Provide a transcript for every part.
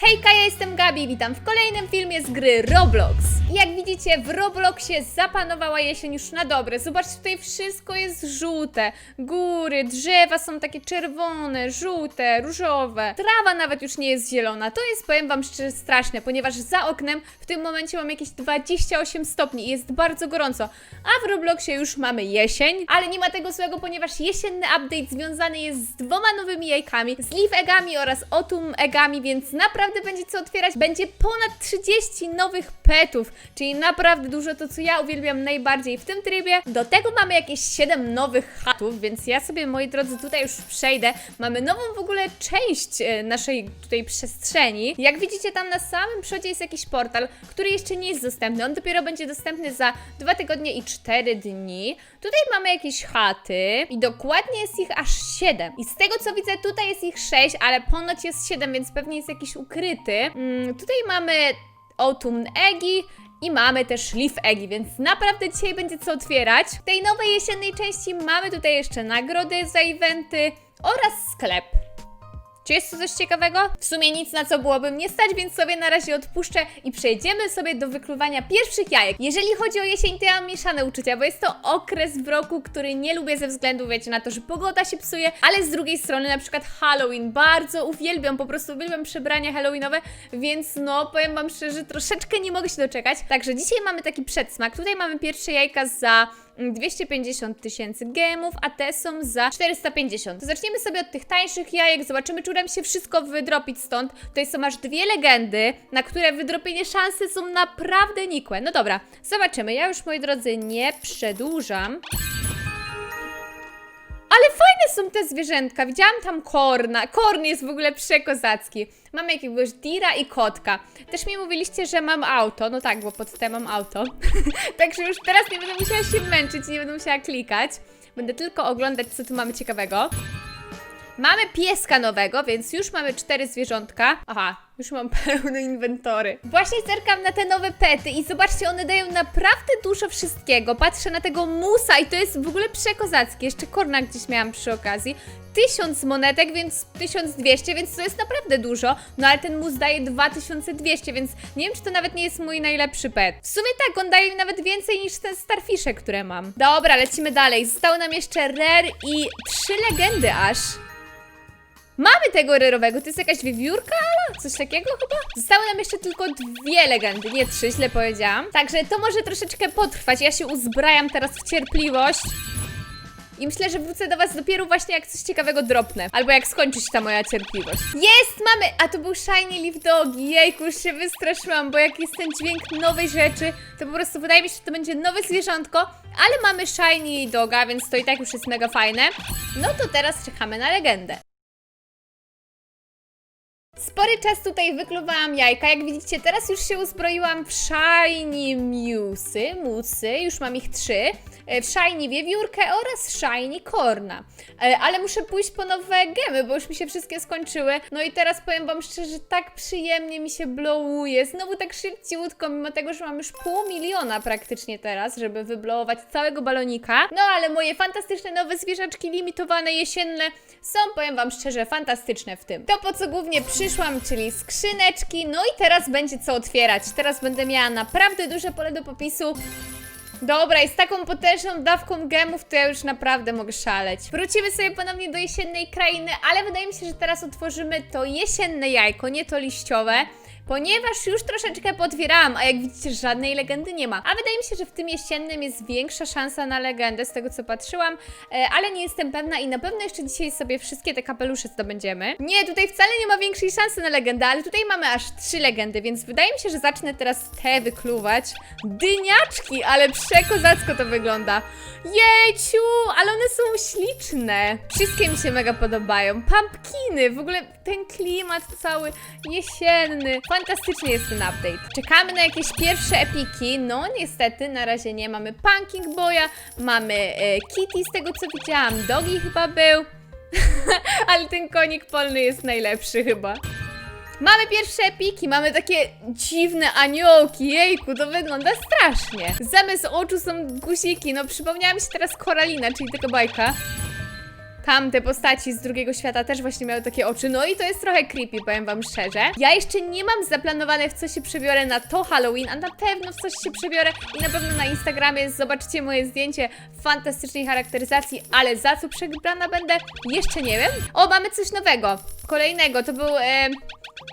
Hejka, ja jestem Gabi, witam w kolejnym filmie z gry Roblox. Jak widzicie, w Robloxie zapanowała jesień już na dobre. Zobaczcie, tutaj wszystko jest żółte. Góry, drzewa są takie czerwone, żółte, różowe. Trawa nawet już nie jest zielona. To jest, powiem wam szczerze, straszne, ponieważ za oknem w tym momencie mam jakieś 28 stopni i jest bardzo gorąco. A w Robloxie już mamy jesień, ale nie ma tego złego, ponieważ jesienny update związany jest z dwoma nowymi jajkami, z Leaf Eggami oraz Autumn Eggami, więc naprawdę będzie co otwierać. Będzie ponad 30 nowych petów, czyli naprawdę dużo, to co ja uwielbiam najbardziej w tym trybie. Do tego mamy jakieś 7 nowych chatów, więc ja sobie, moi drodzy, tutaj już przejdę. Mamy nową w ogóle część e, naszej tutaj przestrzeni. Jak widzicie, tam na samym przodzie jest jakiś portal, który jeszcze nie jest dostępny. On dopiero będzie dostępny za 2 tygodnie i 4 dni. Tutaj mamy jakieś chaty i dokładnie jest ich aż 7. I z tego co widzę, tutaj jest ich 6, ale ponoć jest 7, więc pewnie jest jakiś ukryty. Mm, tutaj mamy Autumn Eggi i mamy też Leaf Eggi, więc naprawdę dzisiaj będzie co otwierać. W tej nowej jesiennej części mamy tutaj jeszcze nagrody za eventy oraz sklep. Czy jest tu coś ciekawego? W sumie nic na co byłoby mnie stać, więc sobie na razie odpuszczę i przejdziemy sobie do wykluwania pierwszych jajek. Jeżeli chodzi o jesień, to ja mam mieszane uczucia, bo jest to okres w roku, który nie lubię ze względu, wiecie, na to, że pogoda się psuje, ale z drugiej strony na przykład Halloween bardzo uwielbiam, po prostu uwielbiam przebrania halloweenowe, więc no, powiem wam szczerze, troszeczkę nie mogę się doczekać. Także dzisiaj mamy taki przedsmak. Tutaj mamy pierwsze jajka za 250 tysięcy gemów, a te są za 450. To zaczniemy sobie od tych tańszych jajek, zobaczymy, czy uda mi się wszystko wydropić stąd. Tutaj są aż dwie legendy, na które wydropienie szanse są naprawdę nikłe. No dobra, zobaczymy. Ja już, moi drodzy, nie przedłużam. Ale fajne są te zwierzętka. Widziałam tam korna. Korn jest w ogóle przekozacki. Mamy jakiegoś dira i kotka. Też mi mówiliście, że mam auto. No tak, bo pod te mam auto. Także już teraz nie będę musiała się męczyć, nie będę musiała klikać. Będę tylko oglądać, co tu mamy ciekawego. Mamy pieska nowego, więc już mamy cztery zwierzątka. Aha, już mam pełne inwentory. Właśnie zerkam na te nowe pety i zobaczcie, one dają naprawdę dużo wszystkiego. Patrzę na tego musa i to jest w ogóle przekozackie. Jeszcze korna gdzieś miałam przy okazji. 1000 monetek, więc 1200, więc to jest naprawdę dużo. No ale ten mus daje 2200, więc nie wiem, czy to nawet nie jest mój najlepszy pet. W sumie tak, on daje mi nawet więcej niż te starfisze, które mam. Dobra, lecimy dalej. Zostały nam jeszcze rare i trzy legendy aż. Mamy tego rerowego, to jest jakaś wiewiórka, ale coś takiego chyba? Zostały nam jeszcze tylko dwie legendy, nie trzy, źle powiedziałam. Także to może troszeczkę potrwać, ja się uzbrajam teraz w cierpliwość. I myślę, że wrócę do Was dopiero właśnie jak coś ciekawego dropnę. Albo jak skończy się ta moja cierpliwość. Jest, mamy! A to był Shiny Leaf Dogi. Jejku, już się wystraszyłam, bo jak jest ten dźwięk nowej rzeczy, to po prostu wydaje mi się, że to będzie nowe zwierzątko. Ale mamy Shiny Doga, więc to i tak już jest mega fajne. No to teraz czekamy na legendę. Spory czas tutaj wykluwałam jajka. Jak widzicie, teraz już się uzbroiłam w shiny musy, musy, już mam ich trzy. E, shiny wiewiórkę oraz shiny korna. E, Ale muszę pójść po nowe gemy, bo już mi się wszystkie skończyły. No i teraz powiem wam szczerze, tak przyjemnie mi się blowuje. Znowu tak szybciutko, mimo tego, że mam już pół miliona praktycznie teraz, żeby wyblowować całego balonika. No ale moje fantastyczne nowe zwierzaczki limitowane, jesienne są, powiem wam szczerze, fantastyczne w tym. To po co głównie przyszłam, czyli skrzyneczki. No i teraz będzie co otwierać. Teraz będę miała naprawdę duże pole do popisu. Dobra, i z taką potężną dawką gemów to ja już naprawdę mogę szaleć. Wrócimy sobie ponownie do jesiennej krainy, ale wydaje mi się, że teraz otworzymy to jesienne jajko, nie to liściowe. Ponieważ już troszeczkę potwierałam, a jak widzicie, żadnej legendy nie ma. A wydaje mi się, że w tym jesiennym jest większa szansa na legendę, z tego co patrzyłam, e, ale nie jestem pewna i na pewno jeszcze dzisiaj sobie wszystkie te kapelusze zdobędziemy. Nie, tutaj wcale nie ma większej szansy na legendę, ale tutaj mamy aż trzy legendy, więc wydaje mi się, że zacznę teraz te wykluwać. Dyniaczki, ale przekozacko to wygląda. Jejciu, ale one są śliczne. Wszystkie mi się mega podobają. Pumpkiny, w ogóle ten klimat cały jesienny. Fantastycznie jest ten update. Czekamy na jakieś pierwsze epiki. No niestety, na razie nie. Mamy Punking Boya, mamy e, Kitty z tego co widziałam. Dogi chyba był. ale ten konik polny jest najlepszy chyba. Mamy pierwsze epiki, mamy takie dziwne aniołki, jejku, to wygląda strasznie. Zamiast oczu są guziki, no przypomniała mi się teraz Koralina, czyli taka bajka. Tam te postaci z drugiego świata też właśnie miały takie oczy, no i to jest trochę creepy, powiem wam szczerze. Ja jeszcze nie mam zaplanowane, w co się przebiorę na to Halloween, a na pewno w coś się przebiorę i na pewno na Instagramie zobaczycie moje zdjęcie fantastycznej charakteryzacji, ale za co przebrana będę, jeszcze nie wiem. O, mamy coś nowego, kolejnego, to był... E,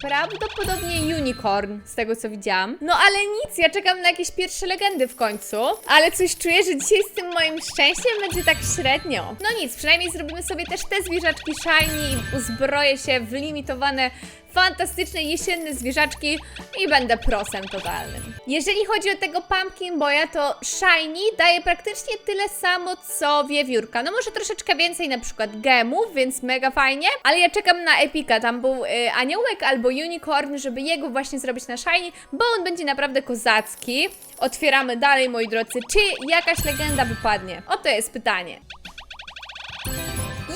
Prawdopodobnie unicorn, z tego co widziałam. No ale nic, ja czekam na jakieś pierwsze legendy w końcu. Ale coś czuję, że dzisiaj z tym moim szczęściem będzie tak średnio. No nic, przynajmniej zrobimy sobie też te zwierzaczki shiny i uzbroję się w limitowane fantastyczne jesienne zwierzaczki i będę prosem totalnym. Jeżeli chodzi o tego Pumpkin Boya, to Shiny daje praktycznie tyle samo co wiewiórka. No może troszeczkę więcej na przykład gemów, więc mega fajnie, ale ja czekam na Epika, tam był y, aniołek albo unicorn, żeby jego właśnie zrobić na Shiny, bo on będzie naprawdę kozacki. Otwieramy dalej, moi drodzy, czy jakaś legenda wypadnie? Oto jest pytanie.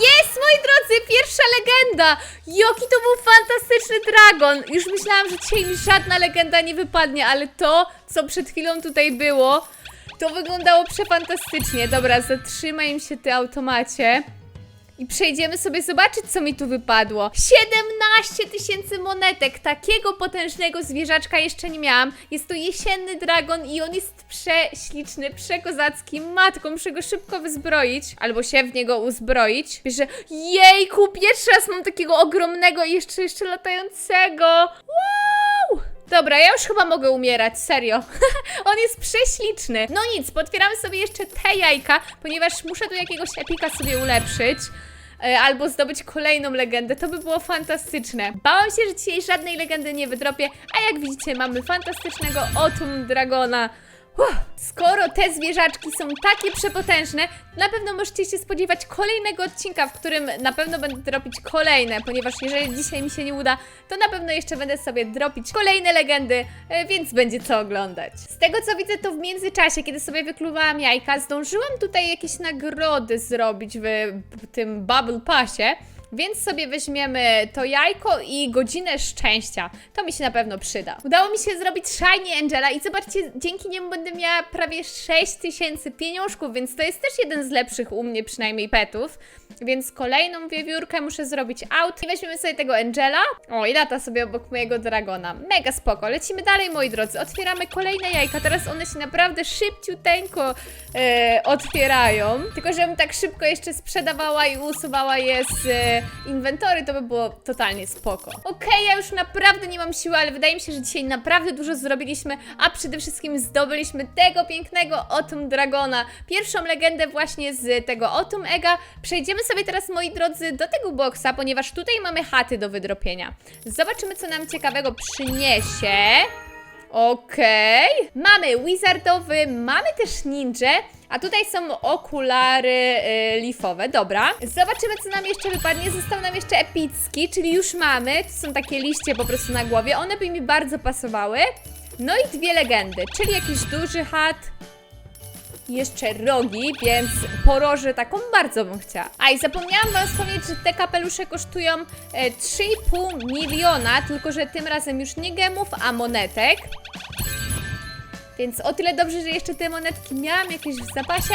Jest, moi drodzy, pierwsza legenda! Jaki to był fantastyczny dragon! Już myślałam, że dzisiaj mi żadna legenda nie wypadnie, ale to, co przed chwilą tutaj było, to wyglądało przefantastycznie. Dobra, zatrzymaj im się ty automacie. I przejdziemy sobie zobaczyć, co mi tu wypadło. 17 tysięcy monetek. Takiego potężnego zwierzaczka jeszcze nie miałam. Jest to jesienny dragon i on jest prześliczny, przekozacki. Matką, muszę go szybko wyzbroić. Albo się w niego uzbroić. Wiesz, że jejku, pierwszy raz mam takiego ogromnego i jeszcze, jeszcze latającego. Wow! Dobra, ja już chyba mogę umierać, serio. On jest prześliczny. No nic, potwieramy sobie jeszcze te jajka, ponieważ muszę tu jakiegoś epika sobie ulepszyć. e, Albo zdobyć kolejną legendę, to by było fantastyczne. Bałam się, że dzisiaj żadnej legendy nie wydropię, a jak widzicie, mamy fantastycznego Otum Dragona. Uff, skoro te zwierzaczki są takie przepotężne, na pewno możecie się spodziewać kolejnego odcinka, w którym na pewno będę dropić kolejne, ponieważ jeżeli dzisiaj mi się nie uda, to na pewno jeszcze będę sobie dropić kolejne legendy, e, więc będzie co oglądać. Z tego co widzę, to w międzyczasie, kiedy sobie wykluwałam jajka, zdążyłam tutaj jakieś nagrody zrobić w, tym Bubble Passie. Więc sobie weźmiemy to jajko i godzinę szczęścia. To mi się na pewno przyda. Udało mi się zrobić Shiny Angela i zobaczcie, dzięki niemu będę miała prawie 6000 pieniążków, więc to jest też jeden z lepszych u mnie przynajmniej petów. Więc kolejną wiewiórkę muszę zrobić out. I weźmiemy sobie tego Angela. O, i lata sobie obok mojego dragona. Mega spoko. Lecimy dalej, moi drodzy. Otwieramy kolejne jajka. Teraz one się naprawdę szybciuteńko e, otwierają. Tylko, żebym tak szybko jeszcze sprzedawała i usuwała je z e, inwentory, to by było totalnie spoko. Okej, ja już naprawdę nie mam siły, ale wydaje mi się, że dzisiaj naprawdę dużo zrobiliśmy, a przede wszystkim zdobyliśmy tego pięknego Otum Dragona. Pierwszą legendę właśnie z tego Otum Ega. Przejdziemy sobie teraz, moi drodzy, do tego boksa, ponieważ tutaj mamy chaty do wydropienia. Zobaczymy, co nam ciekawego przyniesie. Okej. Mamy wizardowy, mamy też ninja, a tutaj są okulary y, lifowe. Dobra. Zobaczymy, co nam jeszcze wypadnie. Został nam jeszcze epicki, czyli już mamy. To są takie liście po prostu na głowie. One by mi bardzo pasowały. No i dwie legendy, czyli jakiś duży chat. i Jeszcze rogi, więc porożę taką bardzo bym chciała. A i zapomniałam Wam wspomnieć, że te kapelusze kosztują e, 3,5 miliona, tylko że tym razem już nie gemów, a monetek. Więc o tyle dobrze, że jeszcze te monetki miałam jakieś w zapasie.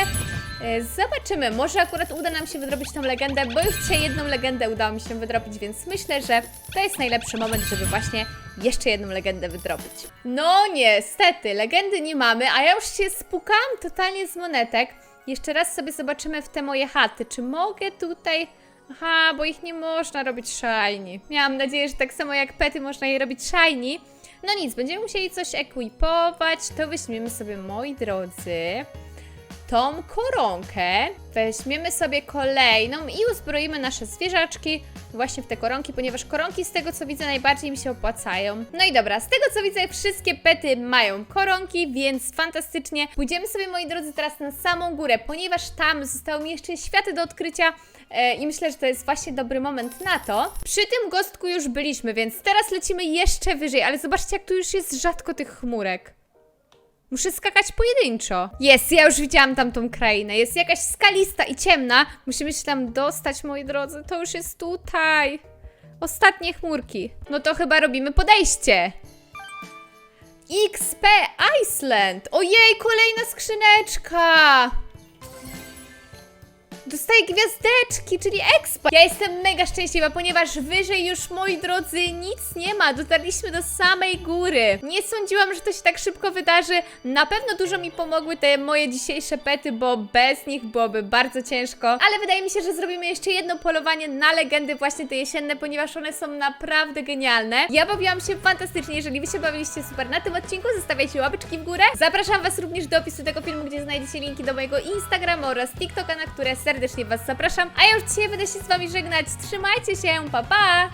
E, Zobaczymy, może akurat uda nam się wydrobić tą legendę, bo już dzisiaj jedną legendę udało mi się wydrobić, więc myślę, że to jest najlepszy moment, żeby właśnie jeszcze jedną legendę wydrobić. No niestety, legendy nie mamy, a ja już się spukałam totalnie z monetek. Jeszcze raz sobie zobaczymy w te moje chaty, czy mogę tutaj... Aha, bo ich nie można robić shiny. Miałam nadzieję, że tak samo jak pety można je robić shiny. No nic, będziemy musieli coś ekwipować, to weźmiemy sobie, moi drodzy, tą koronkę, weźmiemy sobie kolejną i uzbroimy nasze zwierzaczki właśnie w te koronki, ponieważ koronki z tego co widzę najbardziej mi się opłacają. No i dobra, z tego co widzę wszystkie pety mają koronki, więc fantastycznie. Pójdziemy sobie moi drodzy teraz na samą górę, ponieważ tam zostały mi jeszcze światy do odkrycia e, i myślę, że to jest właśnie dobry moment na to. Przy tym gostku już byliśmy, więc teraz lecimy jeszcze wyżej, ale zobaczcie jak tu już jest rzadko tych chmurek. Muszę skakać pojedynczo. Jest, ja już widziałam tamtą krainę. Jest jakaś skalista i ciemna. Musimy się tam dostać, moi drodzy. To już jest tutaj. Ostatnie chmurki. No to chyba robimy podejście. XP Iceland. Ojej, kolejna skrzyneczka. Dostaję gwiazdeczki, czyli expa. Ja jestem mega szczęśliwa, ponieważ wyżej już, moi drodzy, nic nie ma. Dotarliśmy do samej góry. Nie sądziłam, że to się tak szybko wydarzy. Na pewno dużo mi pomogły te moje dzisiejsze pety, bo bez nich byłoby bardzo ciężko. Ale wydaje mi się, że zrobimy jeszcze jedno polowanie na legendy właśnie te jesienne, ponieważ one są naprawdę genialne. Ja bawiłam się fantastycznie. Jeżeli wy się bawiliście super na tym odcinku, zostawiajcie łapeczki w górę. Zapraszam was również do opisu tego filmu, gdzie znajdziecie linki do mojego Instagrama oraz TikToka, na które serdecznie was zapraszam. A ja już dzisiaj będę się z wami żegnać. Trzymajcie się, pa pa!